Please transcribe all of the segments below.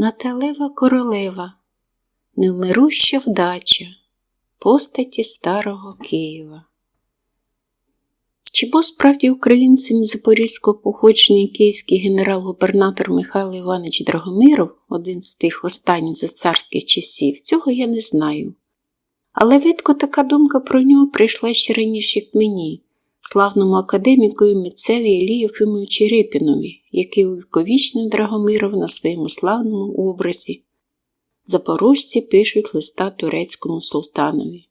Наталева королева, невмируща вдача, постаті старого Києва. Чи був справді українцем запорізького походження київський генерал-губернатор Михайло Іванович Драгомиров, один з тих останніх за царських часів, цього я не знаю. Але видко така думка про нього прийшла ще раніше як мені, славному академіку і митцеві Ілії Єфимовичу Репінові, який увіковічнив Драгомиров на своєму славному образі. Запорожці пишуть листа турецькому султанові.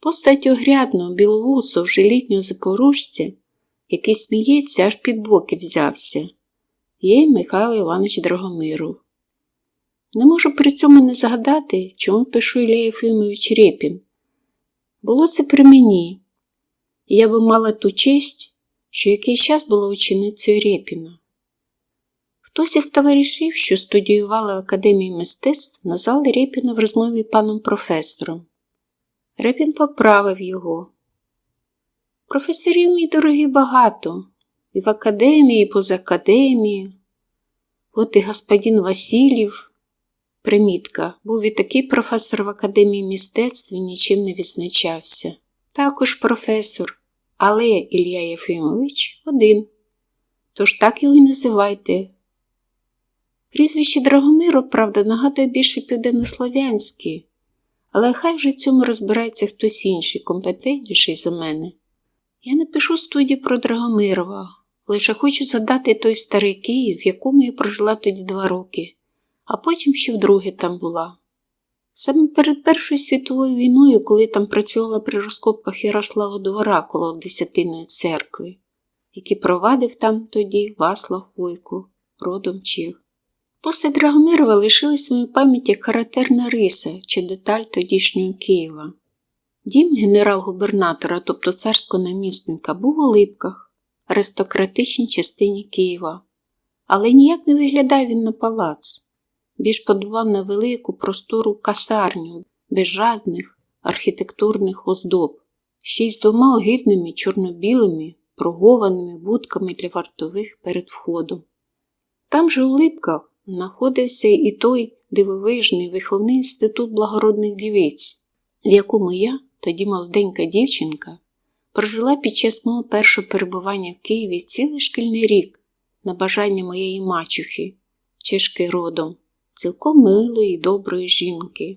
Постать огрядного, біловусого, вже літнього запорожця, який сміється, аж під боки взявся, є Михайло Іванович Драгомиров. Не можу при цьому не згадати, чому пишу Ілля Єфимович Рєпін. Було це при мені, я би мала ту честь, що якийсь час була ученицею Рєпіна. Хтось із товаришів, що студіювали в Академії мистецтв, назвали Рєпіна в розмові паном професором. Репін поправив його. Професорів мій дорогий багато, і в академії, і поза академією. От і господин Васильєв, примітка, був і такий професор в Академії мистецтв і нічим не відзначався. Також професор, але Ілля Єфимович один. Тож так його й називайте. Прізвище Драгомиру, правда, нагадує більше південнослов'янське. Але хай вже цьому розбирається хтось інший, компетентніший за мене. Я не пишу студію про Драгомирова, лише хочу задати той старий Київ, в якому я прожила тоді два роки, а потім ще вдруге там була. Саме перед Першою світовою війною, коли там працювала при розкопках Ярослава Двора коло Десятиної церкви, який провадив там тоді Васлав Хойко, родом Чех. Постать Драгомирова лишилась в моїй пам'яті характерна риса чи деталь тодішнього Києва. Дім генерал-губернатора, тобто царського намісника, був у Липках, аристократичній частині Києва, але ніяк не виглядав він на палац, більш подував на велику простору касарню без жадних архітектурних оздоб, ще й з двома огидними чорно-білими, прогованими будками для вартових перед входом. Там же у Липках знаходився і той дивовижний виховний інститут благородних дівиць, в якому я, тоді молоденька дівчинка, прожила під час мого першого перебування в Києві цілий шкільний рік на бажання моєї мачухи, чешки родом, цілком милої і доброї жінки.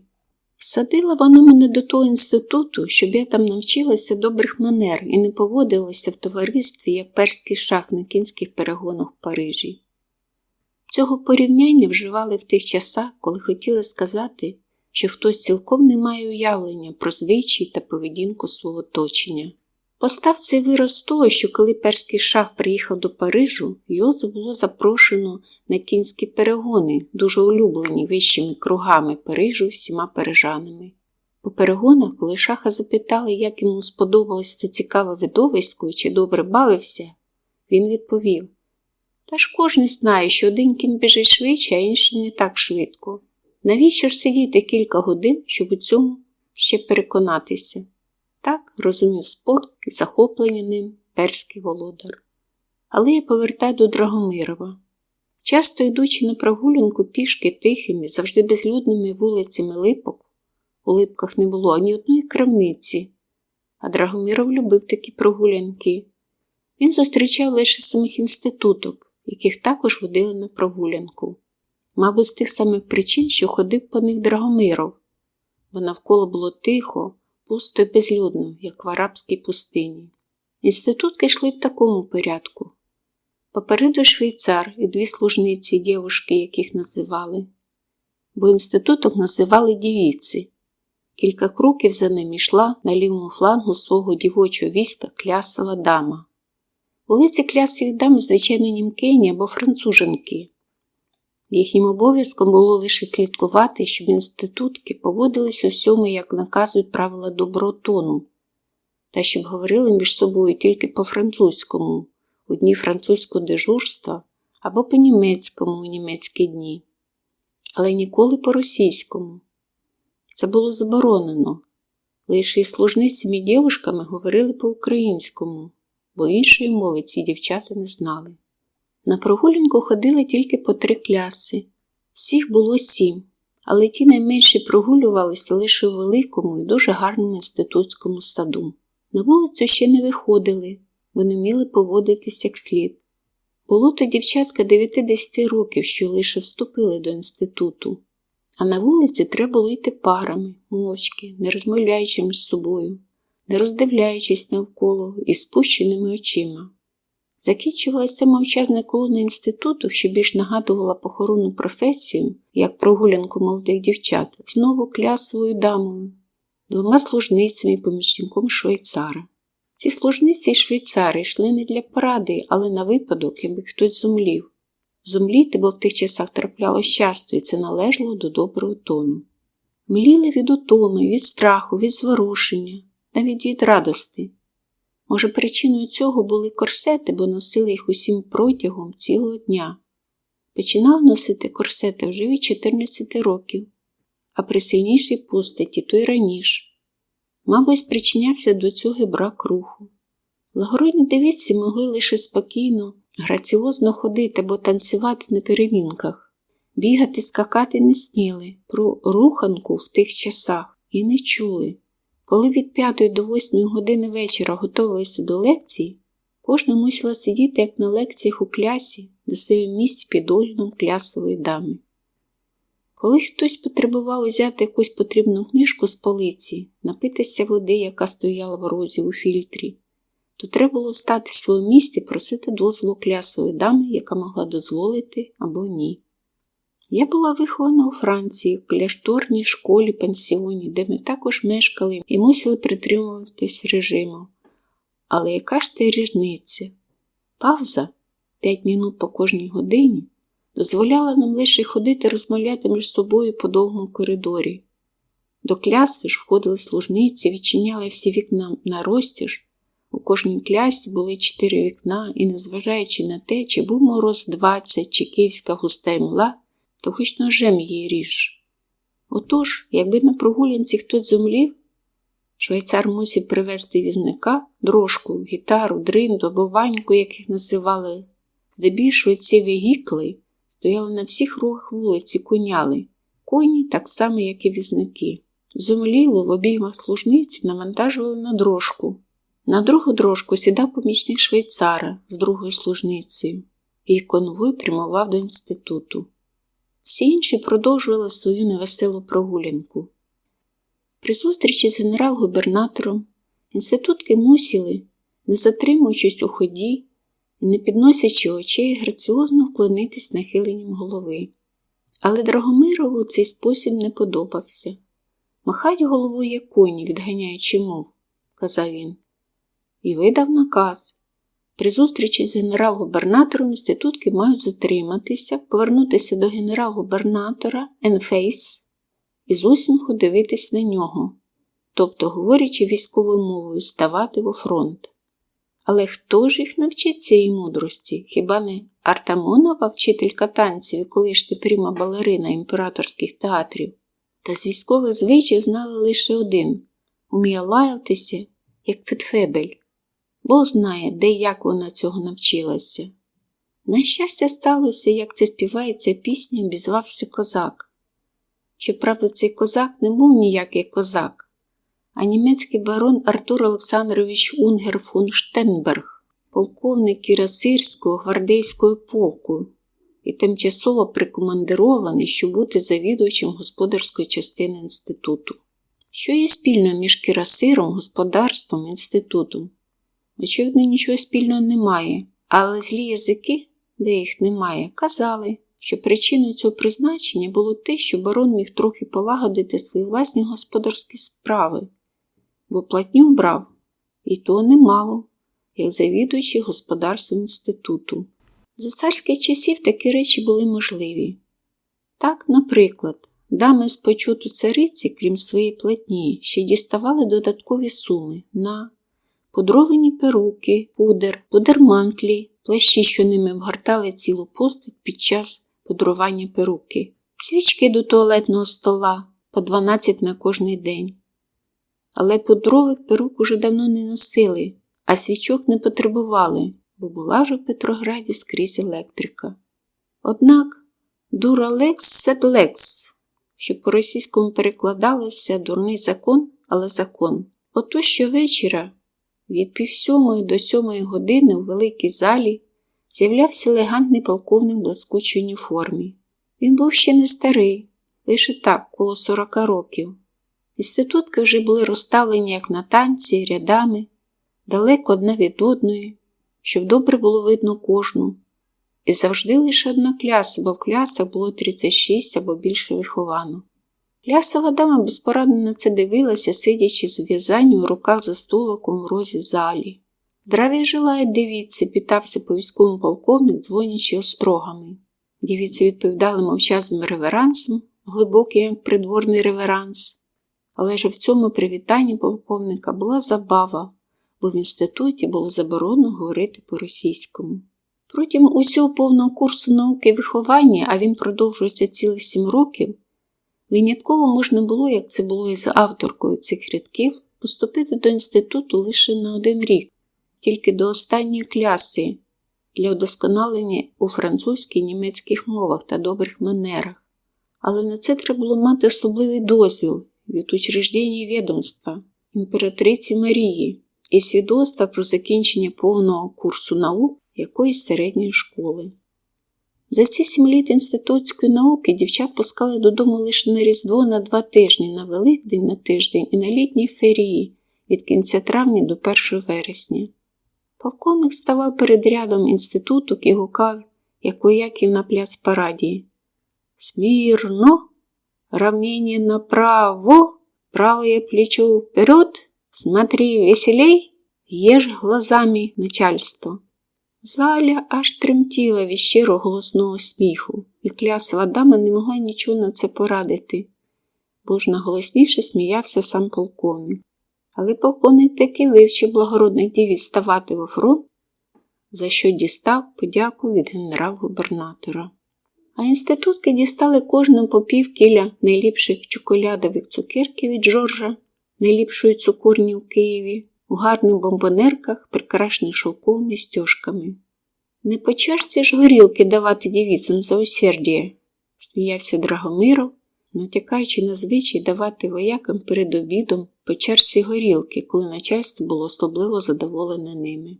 Всадила вона мене до того інституту, щоб я там навчилася добрих манер і не поводилася в товаристві, як перський шах на кінських перегонах в Парижі. Цього порівняння вживали в тих часах, коли хотіли сказати, що хтось цілком не має уявлення про звичай та поведінку свого оточення. Постав цей вираз того, що коли перський шах приїхав до Парижу, його було запрошено на кінські перегони, дуже улюблені вищими кругами Парижу всіма парижанами. По перегонах, коли шаха запитали, як йому сподобалося це цікаве видовисько і чи добре бавився, він відповів та ж кожен знає, що один кінь біжить швидше, а інший не так швидко. Навіщо ж сидіти кілька годин, щоб у цьому ще переконатися? Так розумів спорт і захоплення ним перський володар. Але я повертаю до Драгомирова. Часто йдучи на прогулянку пішки тихими, завжди безлюдними вулицями липок, у липках не було ані одної крамниці, а Драгомиров любив такі прогулянки. Він зустрічав лише самих інституток яких також водили на прогулянку. Мабуть, з тих самих причин, що ходив по них Драгомиров, бо навколо було тихо, пусто і безлюдно, як в арабській пустині. Інститутки йшли в такому порядку. Попереду швейцар і дві служниці дівушки, яких називали, бо інституток називали дівіці. Кілька кроків за ним йшла на лівому флангу свого дівочого війська клясова дама. Були ці клясові дами, звичайно, німкені або француженки. Їхнім обов'язком було лише слідкувати, щоб інститутки поводились у всьому, як наказують правила доброго тону, та щоб говорили між собою тільки по-французькому, у дні французького дежурства або по-німецькому у німецькі дні, але ніколи по-російському. Це було заборонено. Лише із служницями дівушками говорили по-українському бо іншої мови ці дівчата не знали. На прогулянку ходили тільки по три кляси, Всіх було сім, але ті найменші прогулювалися лише у великому і дуже гарному інститутському саду. На вулицю ще не виходили, бо не вміли поводитись як слід. Було то дівчатка 9-10 років, що лише вступили до інституту, а на вулиці треба було йти парами, мовчки, не розмовляючи між собою, не роздивляючись навколо і спущеними очима. Закінчувалася мовчазна колона інституту, що більш нагадувала похоронну професію, як прогулянку молодих дівчат, знову клясовою дамою, двома служницями і помічником швейцара. Ці служниці й швейцари йшли не для поради, але на випадок, якби хтось зумлів. Зумліти, бо в тих часах траплялось часто, і це належало до доброго тону. Мліли від утоми, від страху, від зворушення, навіть від радости. Може, причиною цього були корсети, бо носили їх усім протягом цілого дня. Починали носити корсети вже від 14 років, а при сильнішій постаті то й раніше. Мабуть, спричинявся до цього брак руху. Лагородні дивіться могли лише спокійно, граціозно ходити або танцювати на перемінках, бігати, скакати не сміли, про руханку в тих часах і не чули. Коли від 5 до 8 години вечора готувалися до лекції, кожна мусила сидіти, як на лекціях у клясі, на своєму місці під оглядом клясової дами. Коли хтось потребував взяти якусь потрібну книжку з полиці, напитися води, яка стояла в розі у фільтрі, то треба було стати в своєму місці просити дозволу клясової дами, яка могла дозволити або ні. Я була вихована у Франції, в кляшторній школі пансіоні, де ми також мешкали і мусили притримуватись режиму. Але яка ж ти різниця? Павза 5 минут по кожній годині дозволяла нам лише ходити розмовляти між собою по довгому коридорі. До кляси ж входили служниці, відчиняли всі вікна на розтяж. У кожній клясі були чотири вікна, і, незважаючи на те, чи був мороз 20, чи київська густа мла, то хоч ножем її ріж. Отож, якби на прогулянці хтось зумлів, швейцар мусив привезти візника, дрожку, гітару, дринду або ваньку, як їх називали. Здебільшого ці вегікли стояли на всіх рогах вулиці, коняли, коні так само, як і візники. Зумліло в обіймах служниці навантажували на дрожку. На другу дрожку сідав помічник швейцара з другою служницею, і конвой прямував до інституту. Всі інші продовжували свою невеселу прогулянку. При зустрічі з генерал-губернатором інститутки мусили, не затримуючись у ході і не підносячи очей, граціозно вклонитись нахиленням голови. Але Драгомирову цей спосіб не подобався. Махать головою коні, відганяючи мов, казав він, і видав наказ. При зустрічі з генерал-губернатором інститутки мають затриматися, повернутися до генерал-губернатора Енфейс і з усміху дивитись на нього, тобто, говорячи військовою мовою, ставати во фронт. Але хто ж їх навчить цієї мудрості? Хіба не Артамонова, вчителька танців і колишня пріма балерина імператорських театрів? Та з військових звичаїв знали лише один уміє лаятися, як Фетфебель. Бог знає, де і як вона цього навчилася. На щастя, сталося, як це співається пісня, обізвався козак. Щоправда, цей козак не був ніякий козак, а німецький барон Артур Олександрович Унгер фон Штенберг, полковник Кірасирського гвардейського полку і тимчасово прикомандирований, щоб бути завідувачем господарської частини інституту. Що є спільно між кірасиром, господарством інститутом? Очевидно, нічого спільного немає, але злі язики, де їх немає, казали, що причиною цього призначення було те, що барон міг трохи полагодити свої власні господарські справи, бо платню брав, і то немало, як завідуючий господарством інституту. За царських часів такі речі були можливі. Так, наприклад, дами з почуту цариці, крім своєї платні, ще діставали додаткові суми на пудровані перуки, пудер, пудермантлі, плащі, що ними вгортали цілу постать під час пудрування перуки, свічки до туалетного стола по 12 на кожний день. Але пудрових перук уже давно не носили, а свічок не потребували, бо була ж у Петрограді скрізь електрика. Однак Дуралекс седлекс, що по-російському перекладалося дурний закон, але закон. Ото щовечора від півсьомої до сьомої години у великій залі з'являвся елегантний полковник в блискучій уніформі. Він був ще не старий, лише так, коло сорока років. Інститутки вже були розставлені як на танці, рядами, далеко одна від одної, щоб добре було видно кожну. І завжди лише одна кляса, бо в клясах було 36 або більше вихованок. Лясова дама безпорадно на це дивилася, сидячи з в'язанням у руках за столиком у розі залі. Здраві желає, дивіться, питався по військовому полковник, дзвонячи острогами. Дівіці відповідали мовчазним реверансом, глибокий як придворний реверанс. Але ж в цьому привітанні полковника була забава, бо в інституті було заборонено говорити по-російському. Протягом усього повного курсу науки і виховання, а він продовжується цілих сім років, винятково можна було, як це було і з авторкою цих рядків, поступити до інституту лише на один рік, тільки до останньої кляси для удосконалення у французькій німецьких мовах та добрих манерах. Але на це треба було мати особливий дозвіл від учреждення відомства імператриці Марії і свідоцтва про закінчення повного курсу наук якоїсь середньої школи. За ці сім літ інститутської науки дівчат пускали додому лише на Різдво на два тижні, на Великдень на тиждень і на літній ферії від кінця травня до 1 вересня. Полковник ставав перед рядом інституту і гукав, як вояків на пляц параді. Смірно, равнение направо, правое плечо вперед, смотри веселей, ешь глазами начальство. Заля аж тремтіла від щиро голосного сміху, і клясова дама не могла нічого на це порадити, бо ж наголосніше сміявся сам полковник. Але полковник таки вивчив благородних дівіць ставати во фронт, за що дістав подяку від генерал-губернатора. А інститутки дістали кожним по пів кіля найліпших чоколядових цукерків від Джорджа, найліпшої цукурні у Києві, у гарних бомбонерках, прикрашених шовковими стяжками. Не по черзі ж горілки давати дівіцям за усердіє, сміявся Драгомиров, натякаючи на звичай давати воякам перед обідом по черзі горілки, коли начальство було особливо задоволене ними.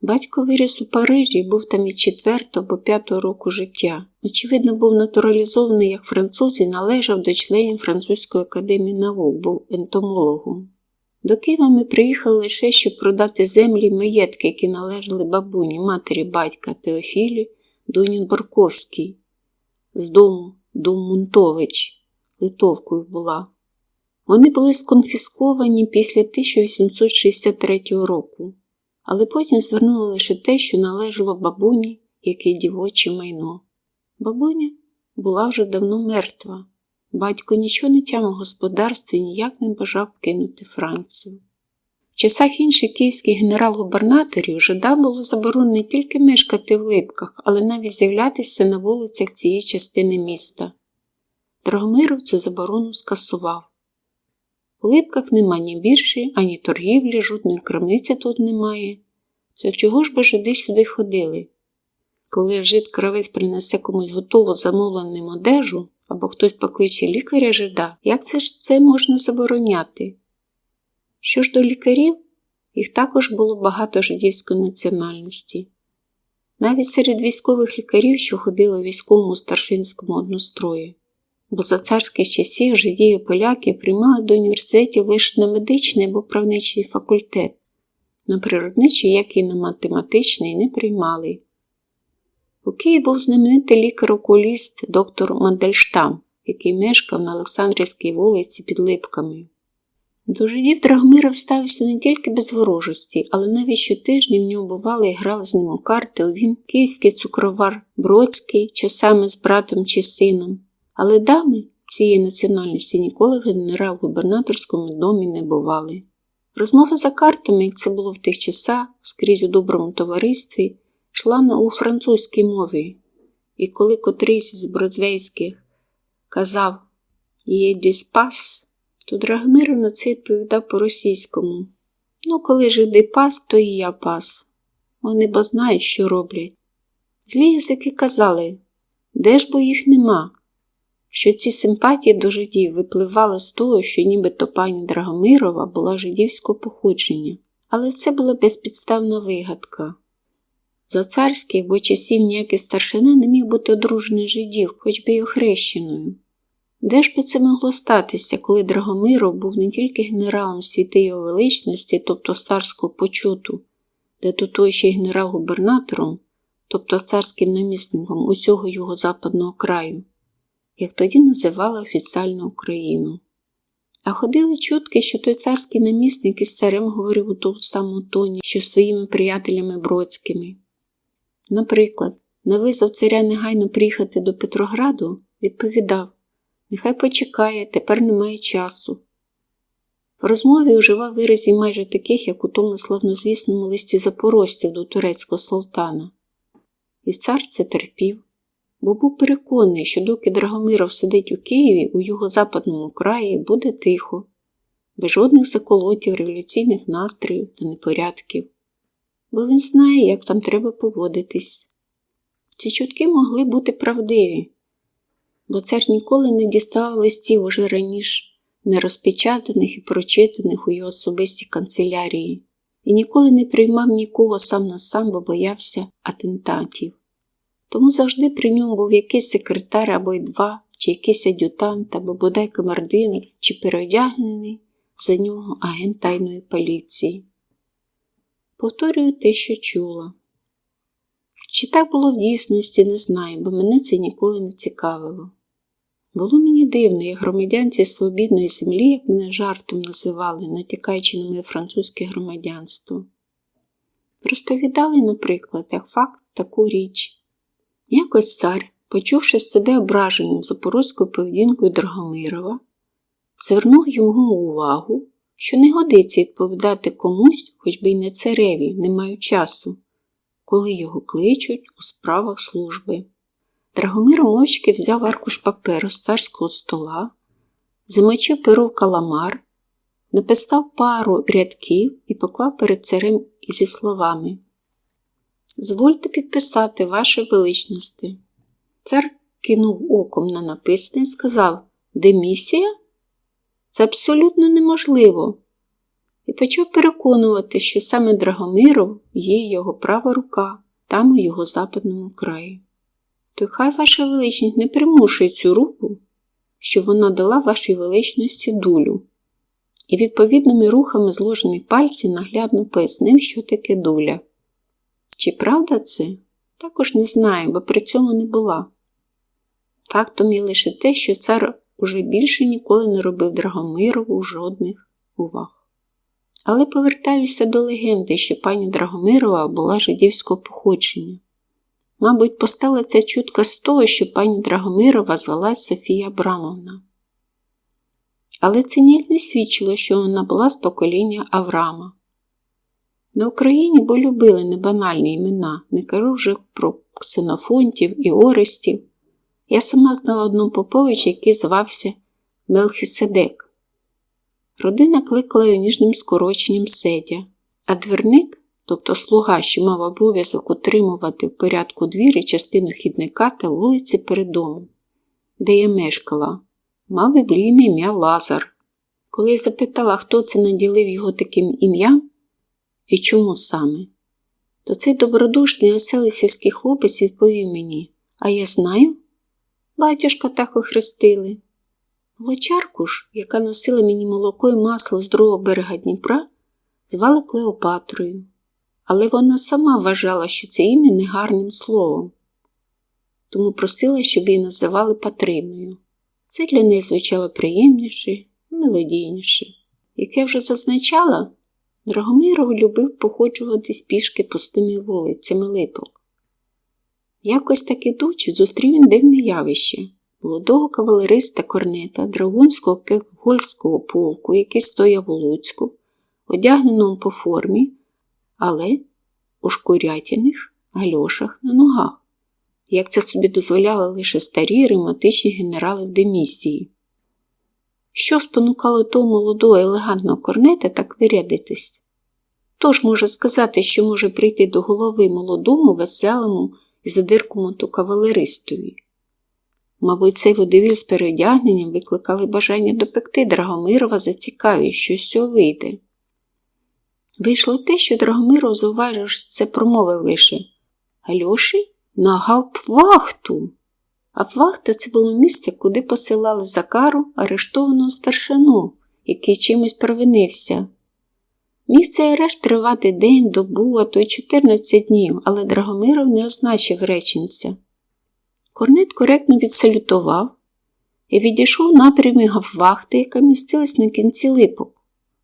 Батько виріс у Парижі був там від четвертого або п'ятого року життя. Очевидно, був натуралізований як француз і належав до членів Французької академії наук, був ентомологом. До Києва ми приїхали лише, щоб продати землі й маєтки, які належали бабуні, матері батька Теофілі, Дунін Борковській, з дому Дум Мунтович, литовкою була. Вони були сконфісковані після 1863 року, але потім звернули лише те, що належало бабуні, як і дівоче майно. Бабуня була вже давно мертва. Батько нічого не тямив господарстві ніяк не бажав кинути Францію. В часах інших київських генерал-губернаторів жидам було заборонено не тільки мешкати в липках, але навіть з'являтися на вулицях цієї частини міста. Драгомиров цю заборону скасував. В липках нема ні біржі, ані торгівлі, жодної крамниці тут немає. То чого ж би жиди сюди ходили? Коли жид кравець принесе комусь готову замовленим одежу, або хтось покличе лікаря жида, як це ж це можна забороняти? Що ж до лікарів, їх також було багато жидівської національності. Навіть серед військових лікарів, що ходили у військовому старшинському однострої, бо за царських часів жидів і поляків приймали до університетів лише на медичний або правничий факультет, на природничий, як і на математичний, не приймали. У Києві був знаменитий лікар-окуліст доктор Мандельштам, який мешкав на Олександрівській вулиці під Липками. До жидів Драгомиров ставився не тільки без ворожості, але навіть щотижня в нього бували і грали з ним у карти він київський цукровар Бродський, часами з братом чи сином. Але дами цієї національності ніколи в генерал-губернаторському домі не бували. Розмова за картами, як це було в тих часах, скрізь у доброму товаристві йшла у французькій мові, і коли котрийсь з бродзвейських казав «Є диспас», то Драгмир на це відповідав по-російському. Ну, коли жиди пас, то і я пас. Вони бо знають, що роблять. Злі язики казали Де ж бо їх нема? Що ці симпатії до жидів випливали з того, що нібито пані Драгомирова була жидівського походження, але це була безпідставна вигадка. За царських бо часів ніякий старшина не міг бути одружений жидів, хоч би й охрещеною. Де ж би це могло статися, коли Драгомиров був не тільки генералом світи його величності, тобто царського почуту, де то той ще й генерал-губернатором, тобто царським намісником усього його западного краю, як тоді називали офіціально Україну. А ходили чутки, що той царський намісник із старим говорив у тому самому тоні, що своїми приятелями Бродськими. Наприклад, на визов царя негайно приїхати до Петрограду, відповідав Нехай почекає, тепер немає часу. В розмові уживав виразів майже таких, як у тому славнозвісному листі запорожців до турецького султана. І цар це терпів, бо був переконаний, що доки Драгомиров сидить у Києві, у його западному краї буде тихо, без жодних заколотів, революційних настроїв та непорядків, бо він знає, як там треба поводитись. Ці чутки могли бути правдиві бо цар ніколи не діставав листів уже раніше, не розпечатаних і прочитаних у його особистій канцелярії, і ніколи не приймав нікого сам на сам, бо боявся атентатів. Тому завжди при ньому був якийсь секретар або й два, чи якийсь ад'ютант, або бодай комардинер, чи переодягнений за нього агент тайної поліції. Повторюю те, що чула. Чи так було в дійсності, не знаю, бо мене це ніколи не цікавило. Було мені дивно, як громадянці свобідної землі, як мене жартом називали, натякаючи на моє французьке громадянство. Розповідали, наприклад, як факт таку річ. Якось цар, почувши себе ображеним запорозькою поведінкою Драгомирова, звернув йому увагу, що не годиться відповідати комусь, хоч би й не цареві, не маю часу, коли його кличуть у справах служби. Драгомир мовчки взяв аркуш паперу з царського стола, замочив перо в каламар, написав пару рядків і поклав перед царем зі словами Звольте підписати, ваше величності. Цар кинув оком на написане і сказав Демісія? Це абсолютно неможливо. І почав переконувати, що саме Драгомиров є його права рука там у його западному краї то хай ваша величність не примушує цю руку, що вона дала вашій величності дулю. І відповідними рухами зложених пальців наглядно пояснив, що таке дуля. Чи правда це? Також не знаю, бо при цьому не була. Фактом є лише те, що цар уже більше ніколи не робив Драгомирову жодних уваг. Але повертаюся до легенди, що пані Драгомирова була жидівського походження. Мабуть, постала ця чутка з того, що пані Драгомирова звалась Софія Абрамовна. Але це ніяк не свідчило, що вона була з покоління Аврама. На Україні бо любили небанальні імена, не кажу вже про ксенофонтів і Орестів. Я сама знала одного поповича, який звався Мелхіседек. Родина кликала його ніжним скороченням Седя, а дверник тобто слуга, що мав обов'язок утримувати в порядку двірі частину хідника та вулиці перед домом, де я мешкала, мав біблійне ім'я Лазар. Коли я запитала, хто це наділив його таким ім'ям і чому саме, то цей добродушний веселий сільський хлопець відповів мені, а я знаю, батюшка так охрестили. Молочарку ж, яка носила мені молоко і масло з другого берега Дніпра, звали Клеопатрою але вона сама вважала, що це ім'я негарним словом, тому просила, щоб її називали Патриною. Це для неї звучало приємніше і мелодійніше. Як я вже зазначала, Драгомиров любив походжуватись пішки пустими вулицями липок. Якось так ідучи, зустрів він дивне явище молодого кавалериста корнета драгунського кегольського полку, який стояв у Луцьку, одягненому по формі, але у шкурятяних гальошах на ногах, як це собі дозволяли лише старі рематичні генерали в демісії. Що спонукало того молодого елегантного корнета так вирядитись? Тож може сказати, що може прийти до голови молодому, веселому задиркому кавалеристові. Мабуть, цей водевіль з переодягненням викликали бажання допекти Драгомирова за цікавість, що з цього вийде. Вийшло те, що Драгомиров, зауваживши це, промовив лише Альоші на. А вахта це було місце, куди посилали за кару арештованого старшину, який чимось провинився. Міг цей арешт тривати день, добу, а то й 14 днів, але Драгомиров не означив реченця. Корнет коректно відсалютував і відійшов напрямі гаввахти, яка містилась на кінці липок,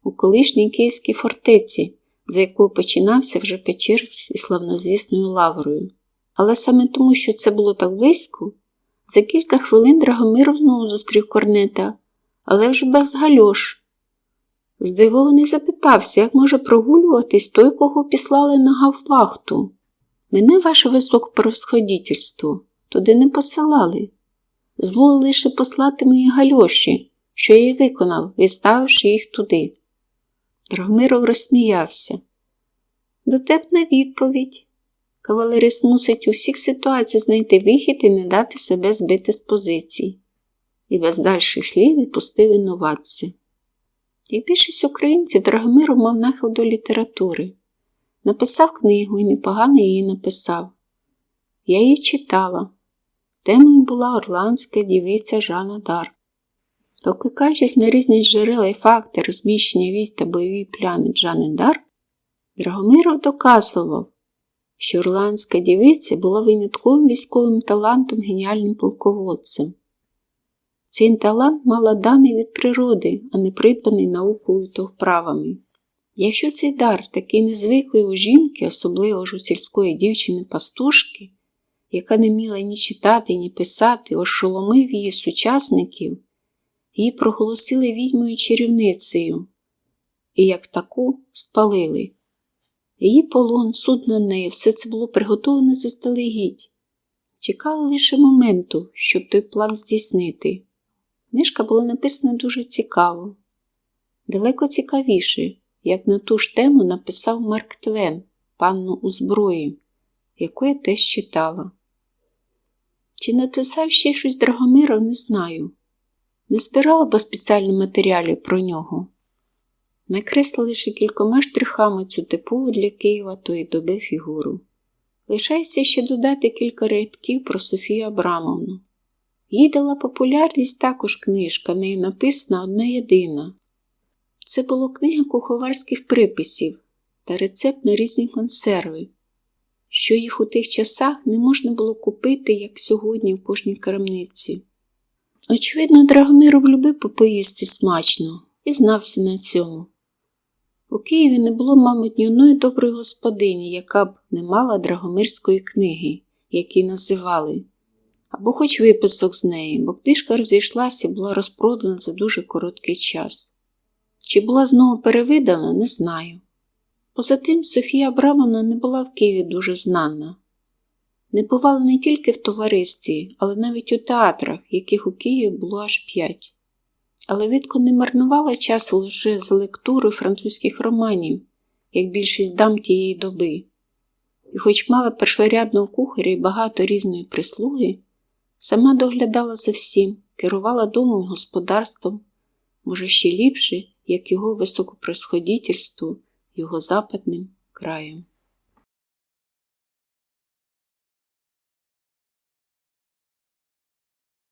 у колишній київській фортеці, за якою починався вже печір із славнозвісною лаврою. Але саме тому, що це було так близько, за кілька хвилин Драгомиров знову зустрів корнета, але вже без гальош. Здивований запитався, як може прогулюватись той, кого післали на гаввахту. Мене ваше високопросходітельство туди не посилали. Зволили лише послати мої гальоші, що я й виконав, відставивши їх туди. Драгомиров розсміявся. Дотепна відповідь. Кавалерист мусить у всіх ситуаціях знайти вихід і не дати себе збити з позицій. І без дальших слів відпустив інновації. Як більшість українців, Драгомиров мав нахил до літератури. Написав книгу і непогано її написав. Я її читала. Темою була орландська дівиця Жана Дарк. Покликаючись на різні джерела і факти розміщення військ та бойові пляни Джани Дарк, Драгомиров доказував, що орландська дівиця була винятковим військовим талантом геніальним полководцем. Цей талант мала даний від природи, а не придбаний наукою та вправами. Якщо цей дар такий незвиклий у жінки, особливо ж у сільської дівчини-пастушки, яка не вміла ні читати, ні писати, ошоломив її сучасників, її проголосили відьмою чарівницею і як таку спалили. Її полон, суд на неї, все це було приготоване заздалегідь. Чекали лише моменту, щоб той план здійснити. Книжка була написана дуже цікаво, далеко цікавіше, як на ту ж тему написав Марк Твен, панну у зброї, яку я теж читала. Чи написав ще щось Драгомиров, не знаю. Не збирала б спеціальні матеріали про нього. Накресла лише кількома штрихами цю типову для Києва тої доби фігуру. Лишається ще додати кілька рядків про Софію Абрамовну. Їй дала популярність також книжка, в неї написана одна єдина. Це була книга куховарських приписів та рецепт на різні консерви, що їх у тих часах не можна було купити, як сьогодні в кожній крамниці. Очевидно, Драгомиров любив попоїсти смачно і знався на цьому. У Києві не було, мабуть, ні одної доброї господині, яка б не мала Драгомирської книги, які називали, або хоч виписок з неї, бо книжка розійшлася і була розпродана за дуже короткий час. Чи була знову перевидана, не знаю. Поза тим, Софія Абрамовна не була в Києві дуже знана. Не бувала не тільки в товаристві, але навіть у театрах, яких у Києві було аж п'ять. Але видко не марнувала часу лише з лектурою французьких романів, як більшість дам тієї доби. І, хоч мала першорядного кухаря і багато різної прислуги, сама доглядала за всім, керувала домом і господарством, може, ще ліпше, як його високопросходітельству, його западним краєм.